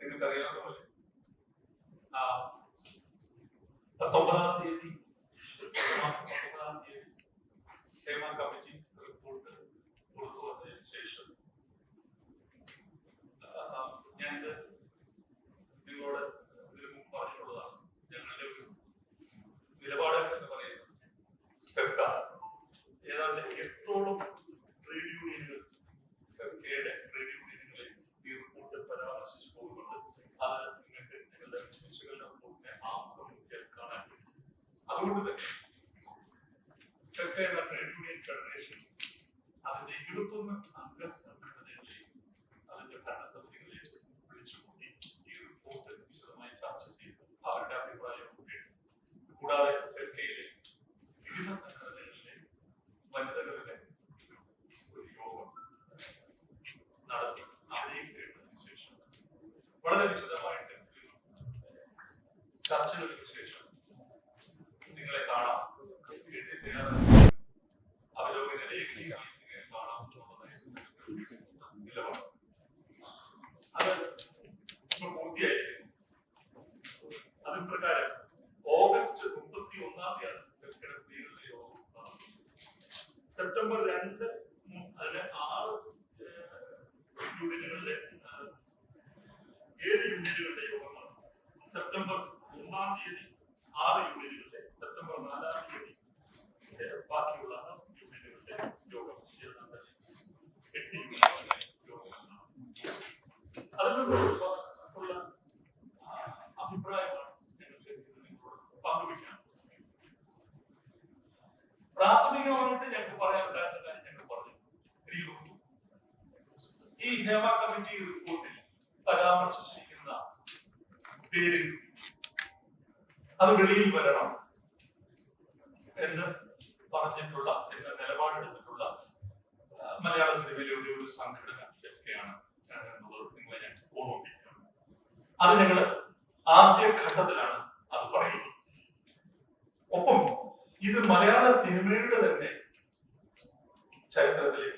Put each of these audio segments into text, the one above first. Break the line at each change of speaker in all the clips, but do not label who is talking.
നിങ്ങൾക്ക് അറിയാവുന്ന പോലെ ആ പത്തൊമ്പതാം തീയതി മാസം പത്തൊമ്പതാം തീയതി ഹേമ കമ്മിറ്റി റിപ്പോർട്ട് പുറത്തു വന്നതിന് ശേഷം ആ, ഞാനിത് നിങ്ങളോട് ഇതിനു മുമ്പ് പറഞ്ഞിട്ടുള്ളതാണ് ഞങ്ങളുടെ ഒരു നിലപാട് എന്ന് പറയുന്നത് ഫെഫ്ക ഏതാണ്ട് എട്ടോളം ട്രേഡ് യൂണിയനുകൾ ഫെഫ്കയുടെ ട്രേഡ് യൂണിയനുകളെ ഈ റിപ്പോർട്ട് പരാമർശിച്ചു പോകുന്നുണ്ട് അത് നിങ്ങൾക്ക് നിങ്ങളുടെ വിശകലന റിപ്പോർട്ടിനെ ആമുഖം കാണാൻ കഴിയും അതുകൊണ്ട് തന്നെ എന്ന ട്രേഡ് യൂണിയൻ ഫെഡറേഷൻ അതിന്റെ ഇരുപത്തൊന്ന് അംഗ സംഘടനകളെയും അതിന്റെ ഭരണസമിതികളെയും വിളിച്ചുകൂട്ടി ഈ റിപ്പോർട്ട് വിശദമായി ചർച്ച ചെയ്തു. അവരുടെ അഭിപ്രായം കേട്ടു. കൂടാതെ ഫെഫ്കയിലെ വിവിധ സംഘടനകളിലെ വനിതകളുടെ ഒരു യോഗം നടത്തി. അവരെയും കേട്ടതിന് ശേഷം വളരെ വിശദമായിട്ട് ചർച്ചകൾക്ക് ശേഷം നിങ്ങളെ കാണാം. ഓഗസ്റ്റ് തീയതി സെപ്റ്റംബർ രണ്ട് ആറ് ഏഹ്, ഏഴ് യൂണിറ്റുകളുടെ യോഗമാണ്. സെപ്റ്റംബർ ഒന്നാം തീയതി ആറ് യൂണിയനുകളുടെ സെപ്റ്റംബർ ബാക്കിയുള്ള പ്രാഥമികമായിട്ട് ഞങ്ങൾക്ക് പറയാനുണ്ടായിരുന്ന കാര്യം ഞങ്ങൾ പറഞ്ഞു ഈ ഹേമ കമ്മിറ്റി റിപ്പോർട്ടിൽ പരാമർശിച്ചിരിക്കുന്ന പേര് അത് വെളിയിൽ വരണം. എന്ന് പറഞ്ഞിട്ടുള്ള എന്ന് നിലപാടെടുത്തിട്ടുള്ള മലയാള സിനിമയിലെ ഒരു ഒരു സംഘടന FK-യാണ് എന്നുള്ളത് നിങ്ങളെ ഞാൻ ഓർമ്മിപ്പിക്കുകയാണ്. അത് ഞങ്ങൾ ആദ്യ ഘട്ടത്തിലാണ് അത് പറയുന്നത്. ഒപ്പം ഇത് മലയാള സിനിമയുടെ തന്നെ ചരിത്രത്തിലെ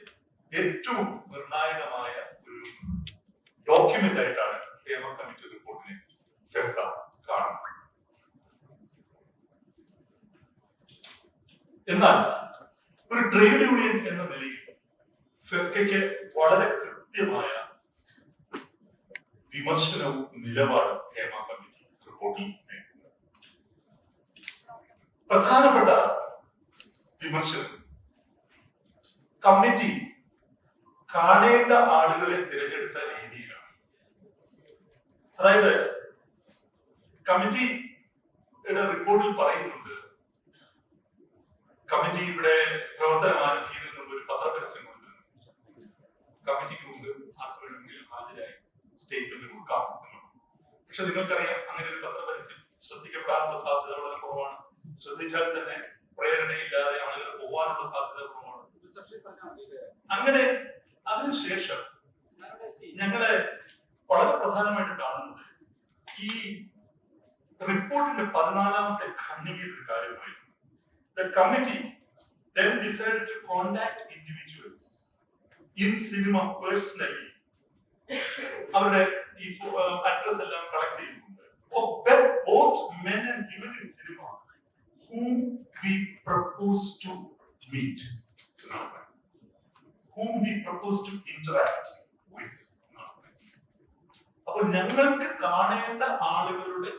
ഏറ്റവും നിർണായകമായ ഒരു ഡോക്യുമെന്റ് ആയിട്ടാണ് ഹേമ കമ്മിറ്റി റിപ്പോർട്ടിനെ ഫെഫ്ക കാണുന്നത്. എന്നാൽ ഒരു ട്രേഡ് യൂണിയൻ എന്ന നിലയിൽ ഫെഫ്കയ്ക്ക് വളരെ കൃത്യമായ വിമർശനവും നിലപാടും ഹേമ കമ്മിറ്റി റിപ്പോർട്ടിൽ. പ്രധാനപ്പെട്ട വിമർശനം. കമ്മിറ്റി കാണേണ്ട ആളുകളെ തിരഞ്ഞെടുത്ത രീതിയിലാണ്. അതായത് കമ്മിറ്റിയുടെ റിപ്പോർട്ടിൽ പറയുന്നുണ്ട് കമ്മിറ്റി ഇവിടെ പ്രവർത്തനം ആരംഭിക്കുന്നുള്ള ഒരു പത്രപരസ്യം കൊടുത്തിരുന്നു കമ്മിറ്റിക്ക് മുമ്പ് ആർക്ക് വേണമെങ്കിലും ഹാജരായി സ്റ്റേറ്റ്മെന്റ് കൊടുക്കാം എന്നുള്ളത്. പക്ഷെ നിങ്ങൾക്കറിയാം അങ്ങനെ ഒരു പത്രപരസ്യം ശ്രദ്ധിക്കപ്പെടാനുള്ള സാധ്യത വളരെ കുറവാണ്. ശ്രദ്ധിച്ചാൽ തന്നെ പ്രേരണയില്ലാതെ ആളുകൾ പോകാനുള്ള സാധ്യത കുറവാണ്. അങ്ങനെ അതിനുശേഷം ഞങ്ങൾ വളരെ പ്രധാനമായിട്ട് കാണുന്നത് ഈ റിപ്പോർട്ടിന്റെ പതിനാലാമത്തെ ഖണ്ഡികയിൽ ഒരു കാര്യമായിരുന്നു. The committee then decided to contact individuals in cinema personally അവരുടെ ഈ അഡ്രസ് എല്ലാം കളക്ട് ചെയ്യുന്നുണ്ട് of both both men and women in cinema whom we propose to meet whom we propose to interact with അപ്പോൾ ഞങ്ങൾക്ക് കാണേണ്ട ആളുകളുടെ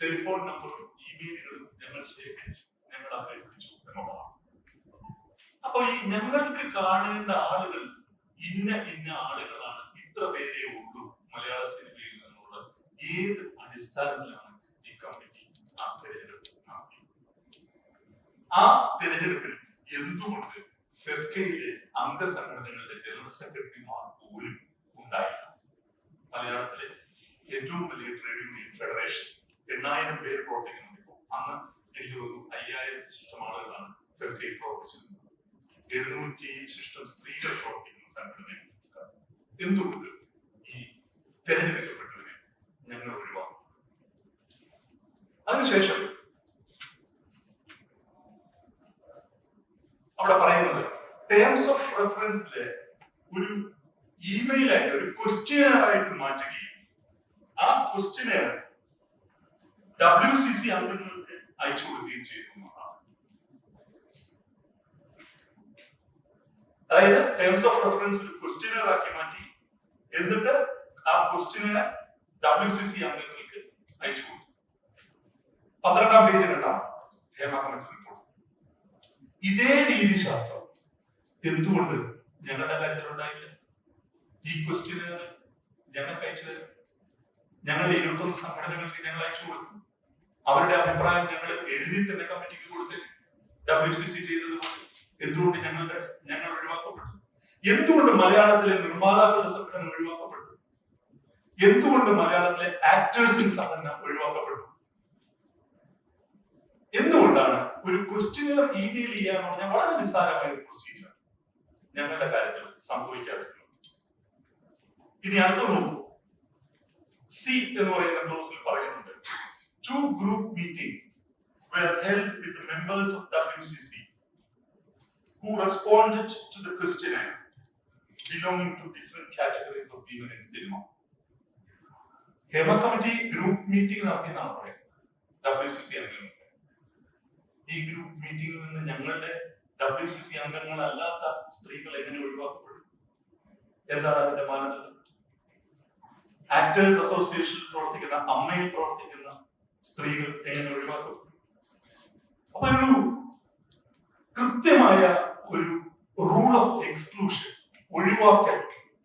telephone നമ്പറും ഇമെയിലുകളും ഞങ്ങൾ ശേഖരിച്ചു ഞങ്ങൾ വിളിച്ചു എന്നുള്ളതാണ് അപ്പൊ ഈ ഞങ്ങൾക്ക് കാണേണ്ട ആളുകൾ ഇന്ന ഇന്ന ആളുകളാണ്. ഇത്ര പേരെ ഉള്ളൂ മലയാള സിനിമയിൽ നിന്നുള്ള. ഏത് അടിസ്ഥാനത്തിലാണ് ഈ കമ്മിറ്റി ആ തിരഞ്ഞെടുപ്പ് നടത്തിയത്? ആ തിരഞ്ഞെടുപ്പിൽ എന്തുകൊണ്ട് ഫെഫ്കയിലെ അംഗസംഘടനകളുടെ ജനറൽ സെക്രട്ടറിമാർ പോലും ഉണ്ടായില്ല? മലയാളത്തിലെ ഏറ്റവും വലിയ ട്രേഡ് യൂണിയൻ ഫെഡറേഷൻ എണ്ണായിരം പേര് പ്രവർത്തിക്കുന്നുണ്ട് ഇപ്പോൾ അന്ന് എനിക്ക് തോന്നുന്നു അയ്യായിരത്തി ശിഷ്ടം ആളുകളാണ് ഫെഫ്കയിൽ പ്രവർത്തിച്ചിരുന്നത്. എഴുന്നൂറ്റി ശിഷ്ടം സ്ത്രീകൾ പ്രവർത്തിക്കുന്ന സംഘടന എന്തുകൊണ്ട് ഈ തെരഞ്ഞെടുക്കപ്പെട്ടവരെ ഞങ്ങൾ ഒഴിവാക്കും. അതിനുശേഷം അവിടെ പറയുന്നത് ടേംസ് ഓഫ് റെഫറൻസിലെ ഒരു ഇമെയിൽ ആയിട്ട് ഒരു ക്വസ്റ്റ്യൻ ആയിട്ട് മാറ്റുകയും ആ ക്വസ്റ്റ്യന് ഡബ്ല്യു സി സി അംഗങ്ങൾക്ക് എന്നുള്ളതാണ്. അതായത് ടേംസ് ഓഫ് റെഫറൻസ് ക്വസ്റ്റ്യനർ ആക്കി മാറ്റി എന്നിട്ട് ആ ക്വസ്റ്റ്യന് ഡബ്ല്യു സി സി അംഗങ്ങൾക്ക് അയച്ചു കൊടുത്തു. പന്ത്രണ്ടാം പേജിൽ ഉണ്ടാവും ഹേമ കമ്മിറ്റി റിപ്പോർട്ട് ഇതേ രീതി ശാസ്ത്രം എന്തുകൊണ്ട് ഞങ്ങളുടെ കാര്യത്തിൽ ഉണ്ടായില്ല? ഈ ക്വസ്റ്റ്യന് ഞങ്ങൾക്ക് അയച്ചു തരും. ഞങ്ങളുടെ ഇരുപത്തൊന്ന് സംഘടനകൾക്ക് ഞങ്ങൾ അയച്ചു കൊടുക്കും. അവരുടെ അഭിപ്രായം ഞങ്ങൾ എഴുതി തന്നെ കമ്മിറ്റിക്ക് കൊടുത്ത് ഡബ്ല്യു സി സി ചെയ്തതുകൊണ്ട് എന്തുകൊണ്ട് ഞങ്ങളുടെ ഞങ്ങൾ ഒഴിവാക്കപ്പെട്ടു? എന്തുകൊണ്ട് മലയാളത്തിലെ നിർമ്മാതാക്കളുടെ സംഘടന ഒഴിവാക്കപ്പെട്ടു? എന്തുകൊണ്ട് മലയാളത്തിലെ ആക്ടേഴ്സിന്റെ സംഘടന ഒഴിവാക്കപ്പെട്ടു? എന്തുകൊണ്ടാണ് ഒരു ക്വസ്റ്റ്യനർ ഇമെയിൽ ചെയ്യാൻ പറഞ്ഞാൽ വളരെ നിസ്സാരമായ ഒരു പ്രൊസീജിയർ ഞങ്ങളുടെ കാര്യത്തിൽ സംഭവിക്കാതിരുന്നു ഇനി അടുത്ത നോക്കൂ. സി എന്ന് പറയുന്ന ക്ലോസിൽ പറയുന്നുണ്ട്. Two group meetings were held with the members of WCC who responded to the questionnaire belonging to different categories of women in cinema. Hema committee group meeting നടത്തിയെന്നാണ് പറയുന്നത് ഡബ്ല്യു സി സി അംഗങ്ങൾ ഈ group മീറ്റിംഗിൽ നിന്ന് ഞങ്ങളുടെ W C C അംഗങ്ങളല്ലാത്ത സ്ത്രീകൾ എങ്ങനെ ഒഴിവാക്കപ്പെടും? എന്താണ് അതിന്റെ മാനദണ്ഡം? ആക്ടേഴ്സ് അസോസിയേഷനിൽ പ്രവർത്തിക്കുന്ന അമ്മയിൽ പ്രവർത്തിക്കുന്ന സ്ത്രീകൾ എങ്ങനെ ഒഴിവാക്കും? അപ്പൊ ഒരു കൃത്യമായ ഒരു റൂൾ ഓഫ് എക്സ്ക്ലൂഷൻ ഒഴിവാക്കൽ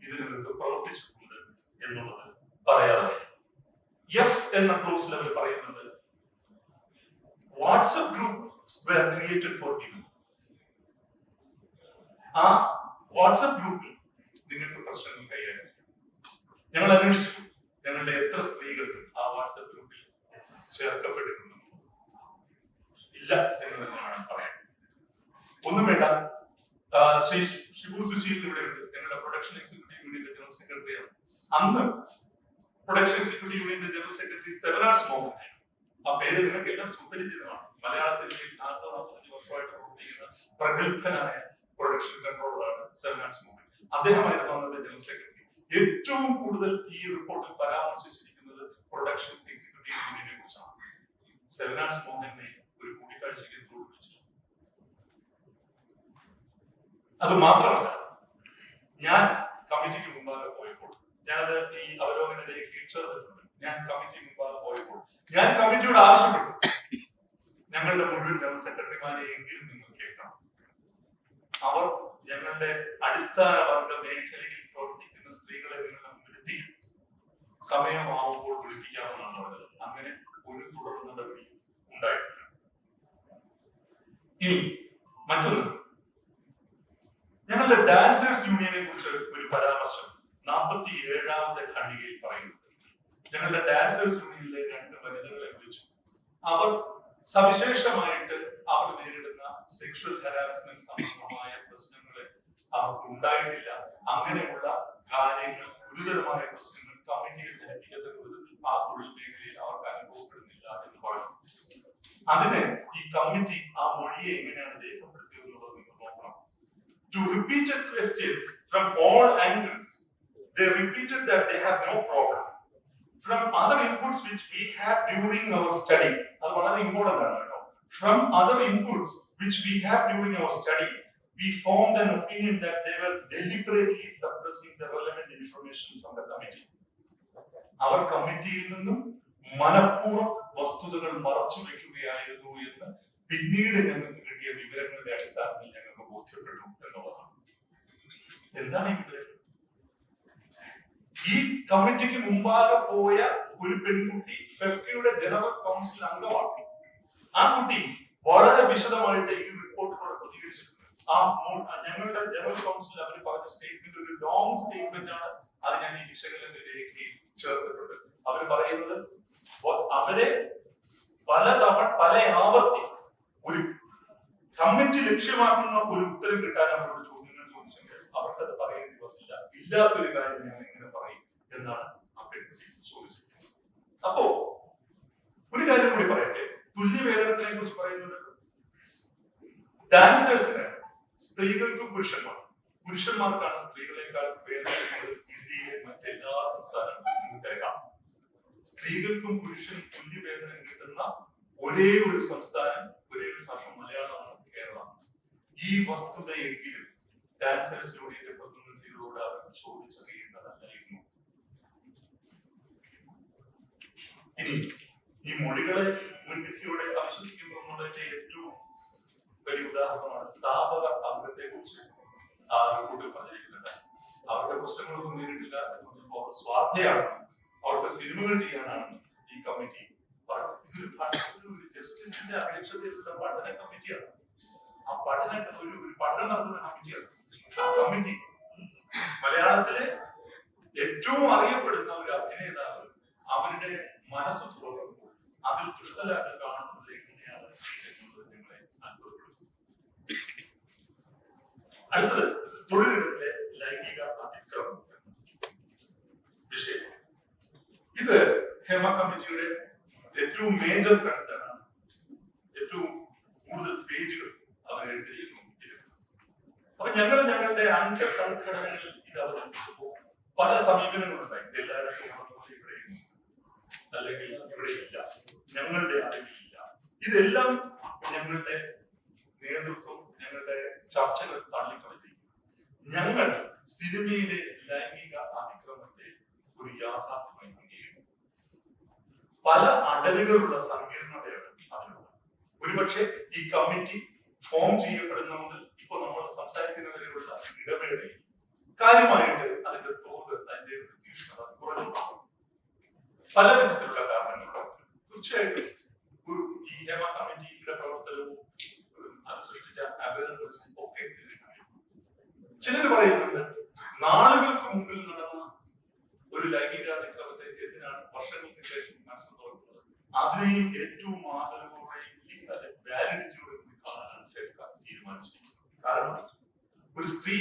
ഇതിനകത്ത് പ്രവർത്തിച്ചിട്ടുണ്ട് എന്നുള്ളത് പറയാതെ. എഫ് എന്ന ക്ലോസ് ലെവൽ പറയുന്നത് WhatsApp group created for women ആ വാട്സപ്പ് ഗ്രൂപ്പിൽ നിങ്ങൾക്ക് പ്രശ്നങ്ങൾ കൈകാര്യം ഞങ്ങൾ അന്വേഷിച്ചു. ഞങ്ങളുടെ എത്ര സ്ത്രീകൾ ആ വാട്സപ്പ് ഗ്രൂപ്പിൽ ചേർക്കപ്പെട്ടിട്ടുണ്ട്. ഇല്ല എന്ന് തന്നെയാണ് പറയാൻ. ഒന്നും വേണ്ട. ശ്രീ ഷിബു സുശീൽ ഇവിടെ ഉണ്ട്. ഞങ്ങളുടെ പ്രൊഡക്ഷൻ എക്സിക്യൂട്ടീവ് യൂണിയന്റെ ജനറൽ സെക്രട്ടറിയാണ് അന്ന് പ്രൊഡക്ഷൻ എക്സിക്യൂട്ടീവ് യൂണിയന്റെ general secretary seven arts Mohan ആ പേര് നിങ്ങൾക്ക് എല്ലാം സുപരിചിതമാണ് മലയാള സിനിമയിൽ നാൽപ്പത് നാൽപ്പത്തഞ്ച് വർഷമായിട്ട് പ്രവർത്തിക്കുന്ന പ്രഗത്ഭനായ പ്രൊഡക്ഷൻ കൺട്രോളറാണ് സെവനാർസ് മോഹൻ അദ്ദേഹമായിരുന്നു അന്നത്തെ ജനറൽ സെക്രട്ടറി ഏറ്റവും കൂടുതൽ ഈ റിപ്പോർട്ടിൽ പരാമർശിച്ചിരിക്കുന്നത് പ്രൊഡക്ഷൻ എക്സിക്യൂട്ടീവ് യൂണിയനെ കുറിച്ചാണ് സെവനാർസ് മോഹനെ ഒരു കൂടിക്കാഴ്ചയ്ക്ക് അത് മാത്രമല്ല ഞാൻ കമ്മിറ്റിക്ക് മുമ്പാകെ പോയപ്പോൾ ഞാനത് ഈ അവലോകന രേഖയിൽ ചേർത്തിട്ടുണ്ട് ഞാൻ കമ്മിറ്റി മുമ്പാകെ പോയപ്പോൾ ഞാൻ കമ്മിറ്റിയോട് ആവശ്യപ്പെട്ടു. ഞങ്ങളുടെ മുഴുവൻ ജനറൽ സെക്രട്ടറിമാരെ എങ്കിലും നിങ്ങൾ കേൾക്കണം. അവർ ഞങ്ങളുടെ അടിസ്ഥാന വർഗ മേഖലയിൽ പ്രവർത്തിക്കുന്ന സ്ത്രീകളെ വിരുത്തി സമയമാവുമ്പോൾ വിളിപ്പിക്കാമെന്നാണ് പറഞ്ഞത് അങ്ങനെ ഒരു തുടർ നടപടി ഉണ്ടായിട്ടില്ല. ഇനി മറ്റൊന്ന്. ഞങ്ങളുടെ ഡാൻസേഴ്സ് യൂണിയനെ കുറിച്ച് ഒരു പരാമർശം നാൽപ്പത്തി ഏഴാമത്തെ ഖണ്ഡികയിൽ പറയുന്നു. ഞങ്ങളുടെ ഡാൻസേഴ്സ് യൂണിയനിലെ രണ്ട് വനിതകളെ വിളിച്ചു അവർ സവിശേഷമായിട്ട് അവർ നേരിടുന്ന സെക്ഷൽ ഹരാസ്മെന്റ് സംബന്ധമായ പ്രശ്നങ്ങളെ അവർക്ക് ഉണ്ടായിട്ടില്ല. അങ്ങനെയുള്ള കാര്യങ്ങൾ ഗുരുതരമായ പ്രശ്നങ്ങൾ അതിന് ഈ കമ്മിറ്റി ആ മൊഴിയെ എങ്ങനെയാണ് രേഖപ്പെടുത്തിയത് എന്നുള്ളത് നിങ്ങൾ നോക്കണം to repeated questions from all angles. They repeated that they have no problem. From other inputs which we had during our study, അത് വളരെ important ആണ് കേട്ടോ. From other inputs which we had during our study, we formed an opinion that they were deliberately suppressing the relevant information from the committee. അവർ കമ്മിറ്റിയിൽ നിന്നും മനഃപൂർവം വസ്തുതകൾ മറച്ചു വെക്കുകയായിരുന്നു എന്ന് പിന്നീട് ഞങ്ങൾക്ക് കിട്ടിയ വിവരങ്ങളുടെ അടിസ്ഥാനത്തിൽ ഞങ്ങൾക്ക് ബോധ്യപ്പെട്ടു എന്നുള്ളതാണ്. എന്താണ് ഈ വിവരം ഈ കമ്മിറ്റിക്ക് മുമ്പാകെ പോയ ഒരു പെൺകുട്ടി ഫെഫ്കയുടെ ജനറൽ കൗൺസിൽ അംഗമാണ് ആ കുട്ടി വളരെ വിശദമായിട്ട് ഈ റിപ്പോർട്ടിനോട് പ്രതികരിച്ചിട്ടുണ്ട്. ആ ഞങ്ങളുടെ ജനറൽ കൗൺസിൽ അവർ പറഞ്ഞ സ്റ്റേറ്റ്മെന്റ് ഒരു ലോങ് സ്റ്റേറ്റ്മെന്റ് ആണ്. അത് ഞാൻ ഈ വിശകലന രേഖയിൽ ചേർത്തിട്ടുണ്ട്. അവർ പറയുന്നത് അവരെ പല തവണ പല ആവർത്തി ഒരു കമ്മിറ്റി ലക്ഷ്യമാക്കുന്ന ഒരു ഉത്തരം കിട്ടാൻ അവരോട് ചോദ്യങ്ങൾ ചോദിച്ചെങ്കിൽ അവർക്കത് പറയേണ്ടി വന്നില്ല ഇല്ലാത്തൊരു കാര്യം ഞാൻ എങ്ങനെ പറയും എന്നാണ് ആ പെൺകുട്ടി ചോദിച്ചിരിക്കുന്നത്. അപ്പോ ഒരു കാര്യം കൂടി പറയട്ടെ. തുല്യവേതനത്തിനെ കുറിച്ച് പറയുന്നത് ഡാൻസേഴ്സിന് സ്ത്രീകൾക്കും പുരുഷന്മാർ പുരുഷന്മാർക്കാണ് സ്ത്രീകളെക്കാൾ വേദന ഇന്ത്യയിലെ മറ്റെല്ലാ സംസ്ഥാനങ്ങളിലും നിങ്ങൾക്കറിയാം സ്ത്രീകൾക്കും പുരുഷനും തുല്യവേതനം കിട്ടുന്ന ഒരേ ഒരു സംസ്ഥാനം ഒരേ ഒരു ഭാഷ മലയാളമാണ് കേരളം. ഈ വസ്തുതയെങ്കിലും ഡാൻസേഴ്സ് യൂണിയന്റെ പ്രതിനിധികളോട് അവർ ചോദിച്ചറിയേണ്ടതല്ലായിരുന്നു. ഇനി ഈ മൊഴികളെ മുൻവിധിയോടെ അവിശ്വസിക്കുന്നു ഏറ്റവും വലിയ ഉദാഹരണമാണ് സ്ഥാപക അംഗത്തെ കുറിച്ച് ആ റിപ്പോർട്ടിൽ പറഞ്ഞിരിക്കുന്നത് അവരുടെ പ്രശ്നങ്ങളൊന്നും നേരിട്ടില്ല എന്ന് പറഞ്ഞപ്പോൾ സ്വാർത്ഥയാണ് അവർക്ക് സിനിമകൾ ചെയ്യാനാണ് ഈ കമ്മിറ്റി. ജസ്റ്റിസിന്റെ അധ്യക്ഷതയിലുള്ള പഠന കമ്മിറ്റിയാണ്. ആ പഠന ഒരു പഠനം നടത്തുന്ന കമ്മിറ്റിയാണ്. ആ കമ്മിറ്റി. മലയാളത്തിലെ ഏറ്റവും അറിയപ്പെടുന്ന ഒരു അഭിനേതാവ് അവരുടെ മനസ്സ് തുറക്കുമ്പോൾ അതിൽ ദുഷ്ടലായിട്ട് കാണുന്നത് എങ്ങനെയാണ് നിങ്ങളെ അത്ഭുതപ്പെടുത്തും അടുത്തത് തൊഴിലിടത്തിലെ ലൈംഗിക അതിക്രമം വിഷയം ഇത് ഹേമ കമ്മിറ്റിയുടെ ഏറ്റവും മേജർ കൺസേൺ ആണ്. ഏറ്റവും കൂടുതൽ പേജുകൾ അവർ എഴുതിയിരുന്നു. അപ്പൊ ഞങ്ങൾ ഞങ്ങളുടെ അംഗ സംഘടനകളിൽ ഇത് അവതരിപ്പിച്ചപ്പോൾ പല സമീപനങ്ങളുണ്ടായി. എല്ലായിടത്തും ഇവിടെയും അല്ലെങ്കിൽ ഇല്ല. ഞങ്ങളുടെ അറിവില്ല ഇതെല്ലാം ഞങ്ങളുടെ നേതൃത്വം ഞങ്ങളുടെ ചർച്ചകൾ തള്ളിക്കളഞ്ഞു. ഞങ്ങൾ സിനിമയിലെ ലൈംഗിക അതിക്രമത്തെ ഒരു യാഥാർത്ഥ്യമായി പല അടലുകളുള്ള സങ്കീർണതയാണ് ഒരുപക്ഷെ ഈ കമ്മിറ്റി ഫോം ചെയ്യപ്പെടുന്ന മുതൽ ഇപ്പൊ നമ്മൾ സംസാരിക്കുന്നതിലുള്ള ഇടവേളയിൽ കാര്യമായിട്ട് അതിന്റെ തോത് അതിന്റെ ഒരു കുറഞ്ഞു പല വിധത്തിലുള്ള കാരണങ്ങളുണ്ട്. തീർച്ചയായിട്ടും ഈ ഹേമ കമ്മിറ്റിയുടെ പ്രവർത്തനവും അത് സൃഷ്ടിച്ച അവയർനെസ്സും ഒക്കെ. ചിലര് പറയുന്നുണ്ട് നാളുകൾക്ക് മുമ്പിൽ നടന്ന ഒരു ലൈംഗിക വർഷങ്ങൾക്ക് അതിനെയും ഏറ്റവും ആദരവോടെയും വാലിഡിറ്റിയോടെ കൂടി തീരുമാനിച്ചിരിക്കുന്നത്. കാരണം ഒരു സ്ത്രീ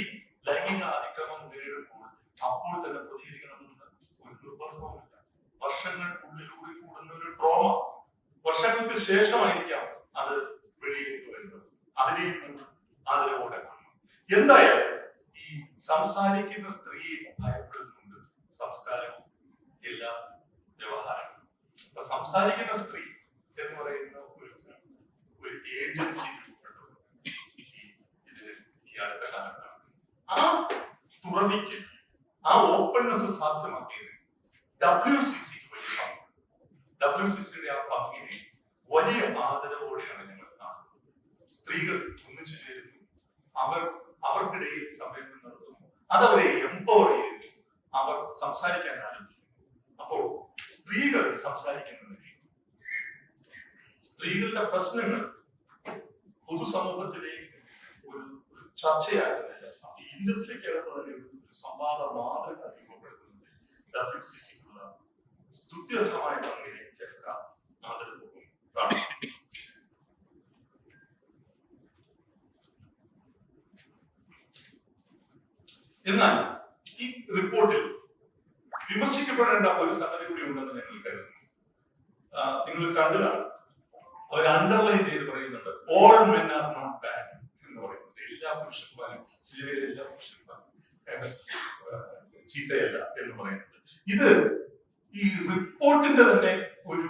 ലൈംഗിക അതിക്രമം നേരിടുമ്പോൾ അപ്പോൾ തന്നെ പ്രതികരിക്കണമെന്ന് ഒരു നിർബന്ധവുമില്ല. വർഷങ്ങൾക്കുള്ളിലൂടെ കൂടുന്ന ഒരു ട്രോമ വർഷങ്ങൾക്ക് ശേഷമായിരിക്കാം അത് വെളിയിലേക്ക് വരുന്നത്. അതിനെയും ആദരവോടെ കാണണം. എന്തായാലും ഈ സംസാരിക്കുന്ന സ്ത്രീയെ സംസാരിക്കുന്ന സ്ത്രീ എന്ന് പറയുന്ന ഒരു ഒരു ഏജൻസി ഇത് ഈ ആ തുറവിക്ക് ആ ഓപ്പൺനെസ് സാധ്യമാക്കിയത് ഡബ്ല്യു സി സിക്ക് ഡബ്ല്യു സി സിയുടെ ആ പങ്കിനെ വലിയ ആദരവോടെയാണ് ഞങ്ങൾ കാണുന്നത്. സ്ത്രീകൾ ഒന്നിച്ചു ചേരുന്നു. അവർ അവർക്കിടയിൽ സമ്മേളനം നടത്തുന്നു. അതവരെ എംപവർ ചെയ്യുന്നു അവർ സംസാരിക്കാൻ ആരംഭിക്കുന്നു. അപ്പോൾ സ്ത്രീകൾ സംസാരിക്കുന്നത് സ്ത്രീകളുടെ പ്രശ്നങ്ങൾ പൊതുസമൂഹത്തിലെ ഒരു ചർച്ചയാകുന്നില്ല. ചർച്ചയാകുന്നില്ല ഇൻഡസ്ട്രിക്കകത്ത് തന്നെ ഒരു സംവാദ മാതൃക രൂപപ്പെടുത്തുന്നത് ഡബ്ല്യു സി സിക്കുള്ള സ്തുത്യർഹമായ പങ്കിനെ എന്നാൽ ഈ റിപ്പോർട്ടിൽ വിമർശിക്കപ്പെടേണ്ട ഒരു സംഗതി കൂടി ഉണ്ടെന്ന് ഞങ്ങൾ കരുതുന്നു. നിങ്ങൾ കണ്ടതാണ്. അവർ അണ്ടർലൈൻ ചെയ്ത് പറയുന്നുണ്ട് all men are not bad എന്ന് പറയുന്നത് എല്ലാ പുരുഷന്മാരും സിനിമയിലെ എല്ലാ പുരുഷന്മാരും ചീത്തയല്ല എന്ന് പറയുന്നത് ഇത് ഈ റിപ്പോർട്ടിന്റെ തന്നെ ഒരു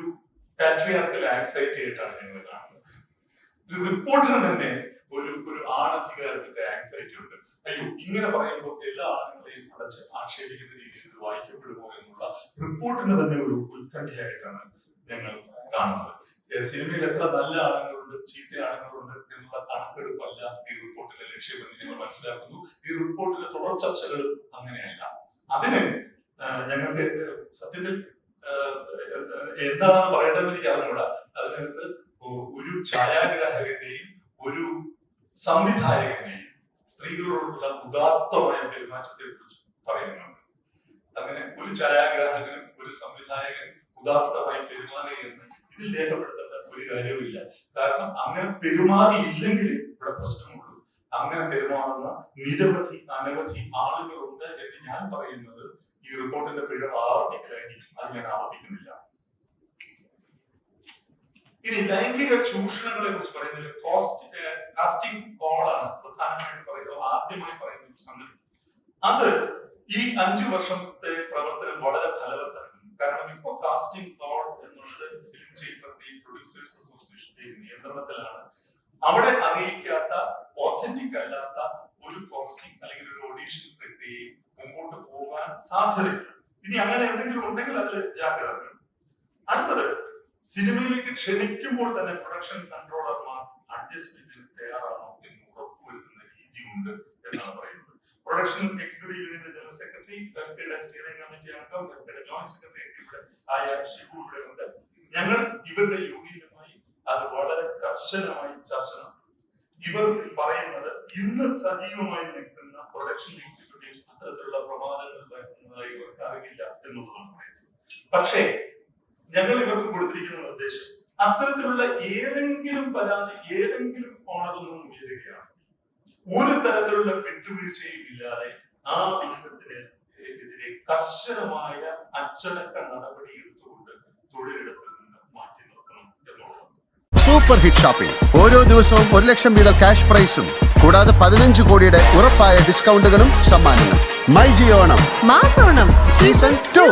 പാട്രിയാർക്കൽ ആക്സൈറ്റി ആയിട്ടാണ് ഞങ്ങൾ കാണുന്നത്. റിപ്പോർട്ടിന് തന്നെ ഇത് എന്നുള്ള തന്നെ ഒരു ഉത്കണ്ഠയായിട്ടാണ് ഞങ്ങൾ കാണുന്നത്. സിനിമയിൽ എത്ര നല്ല ആളുകളുണ്ട് ചീത്ത ആളുകളുണ്ട് എന്നുള്ള കണക്കെടുപ്പല്ല ഈ റിപ്പോർട്ടിലെ ലക്ഷ്യമെന്ന് ഞങ്ങൾ മനസ്സിലാക്കുന്നു. ഈ റിപ്പോർട്ടിലെ തുടർ ചർച്ചകൾ അങ്ങനെയല്ല. അതിന് ഞങ്ങൾക്ക് സത്യത്തിൽ എന്താണെന്ന് പറയേണ്ടതെന്ന് എനിക്ക് അറിഞ്ഞൂടാ അതിനകത്ത് ഒരു ഛായാഗ്രാഹകന്റെയും ഒരു സംവിധായകന്റെയും സ്ത്രീകളോടുള്ള ഉദാത്തമായ പെരുമാറ്റത്തെ കുറിച്ച് പറയുന്നുണ്ട്. അങ്ങനെ ഒരു ഛായാഗ്രാഹകനും ഒരു സംവിധായകൻ ഉദാത്തമായി പെരുമാറി എന്ന് ഇതിൽ രേഖപ്പെടുത്തേണ്ട ഒരു കാര്യവുമില്ല. കാരണം അങ്ങനെ പെരുമാറിയില്ലെങ്കിൽ ഇവിടെ പ്രശ്നമുള്ളൂ. അങ്ങനെ പെരുമാറുന്ന നിരവധി അനവധി ആളുകളുണ്ട് എന്ന് ഞാൻ പറയുന്നത് ഈ റിപ്പോർട്ടിന്റെ പിഴവ് ആവർത്തിക്കലായിരിക്കും അത് ഞാൻ ആവർത്തിക്കുന്നില്ല. ഇനി ലൈംഗിക ചൂഷണങ്ങളെ കുറിച്ച് പറയുന്നത് കോസ്റ്റ് കാസ്റ്റിംഗ് കോളാണ് പ്രധാനമായിട്ട് പറയുന്നത് ആദ്യമായി പറയുന്ന സംഗതി. അത് ഈ അഞ്ചു വർഷത്തെ പ്രവർത്തനം വളരെ ഫലവത്തായിരുന്നു. കാരണം ഇപ്പൊ കാസ്റ്റിംഗ് കോൾ എന്നുള്ളത് ഫിലിം ചേംബറിന്റെയും പ്രൊഡ്യൂസേഴ്സ് അസോസിയേഷന്റെയും നിയന്ത്രണത്തിലാണ്. അവിടെ അറിയിക്കാത്ത ഓഥന്റിക് അല്ലാത്ത ഒരു കോസ്റ്റിംഗ് അല്ലെങ്കിൽ ഒരു ഓഡീഷൻ പ്രക്രിയയും മുമ്പോട്ട് പോകാൻ സാധ്യതയില്ല. ഇനി അങ്ങനെ എന്തെങ്കിലും ഉണ്ടെങ്കിൽ അതിൽ ജാഗ്രത വേണം. അടുത്തത് സിനിമയിലേക്ക് ക്ഷണിക്കുമ്പോൾ തന്നെ പ്രൊഡക്ഷൻ കൺട്രോളർമാർ അഡ്ജസ്റ്റ്മെന്റിന് തയ്യാറാണോ എന്ന് ഉറപ്പുവരുത്തുന്ന രീതിയുണ്ട് എന്നാണ് പറയുന്നത്. പ്രൊഡക്ഷൻ എക്സിക്യൂട്ടീവ് യൂണിയന്റെ ജനറൽ സെക്രട്ടറി എഫ്പിയുടെ സ്റ്റിയറിംഗ് കമ്മിറ്റി അംഗം എഫ്പിയുടെ ജോയിന്റ് സെക്രട്ടറി ഇവിടെ ആയ ഷിബു ഇവിടെ ഉണ്ട്. ഞങ്ങൾ ഇവരുടെ യൂണിയനുമായി അത് വളരെ കർശനമായി ചർച്ച നടത്തും. ഇവർ പറയുന്നത് ഇന്ന് സജീവമായി നിൽക്കുന്ന പ്രൊഡക്ഷൻ എക്സിക്യൂട്ടീവ്സ് അത്തരത്തിലുള്ള പ്രമാദങ്ങൾ വരുത്തുന്നതായി ഇവർക്ക് അറിയില്ല എന്നുള്ളതാണ് പറയുന്നത്. പക്ഷേ ഞങ്ങൾ ഇവർക്ക് കൊടുത്തിരിക്കുന്ന നിർദ്ദേശം അത്തരത്തിലുള്ള ഏതെങ്കിലും പരാതി ഏതെങ്കിലും കോണറിൽ നിന്നും ഉയരുകയാണ് ഒരു തരത്തിലുള്ള വിട്ടുവീഴ്ചയും ഇല്ലാതെ ആ ബിംബത്തിന് എതിരെ കർശനമായ അച്ചടക്ക നടപടി എടുത്തുകൊണ്ട് തൊഴിലിടത്തിൽ നിന്ന് മാറ്റി നിർത്തണം എന്നുള്ളത്
സൂപ്പർ ഹിറ്റ് ഷോപ്പിംഗ് ഓരോ ദിവസവും ഒരു ലക്ഷം വീതം ക്യാഷ് പ്രൈസും കൂടാതെ പതിനഞ്ച് കോടിയുടെ ഉറപ്പായ ഡിസ്കൗണ്ടുകളും സമ്മാനങ്ങളും. മൈ ജിയോണം
മാസോണം.
Season two